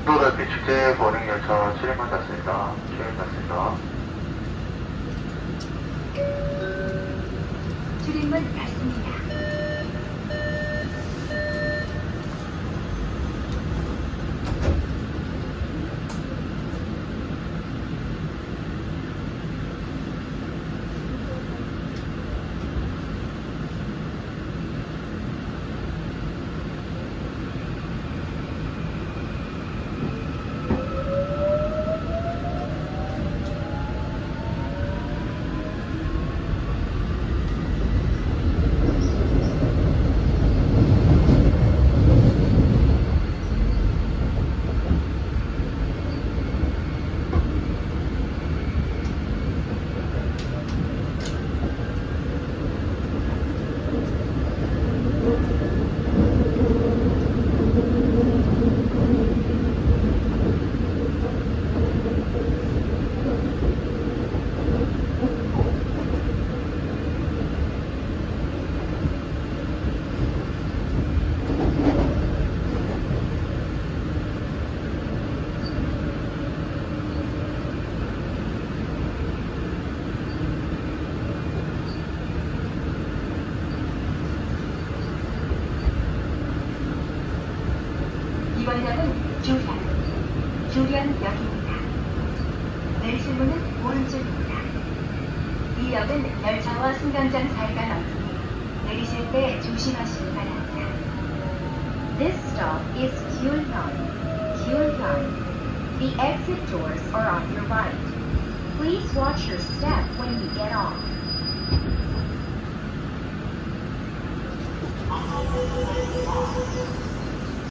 인도달빛 축제 버릉 열차 출입문 닫습니다. 출입문 닫습니다. 출입문 닫습니다. 이번 역은 주련, 주련역입니다. 내리실 문은 오른쪽입니다. 이 역은 열차와 승강장 사이가 넓으니 내리실 때 조심하시기 바랍니다. This stop is Kyulhyun. Kyulhyun. The exit doors are on your right. Please watch your step when you get off.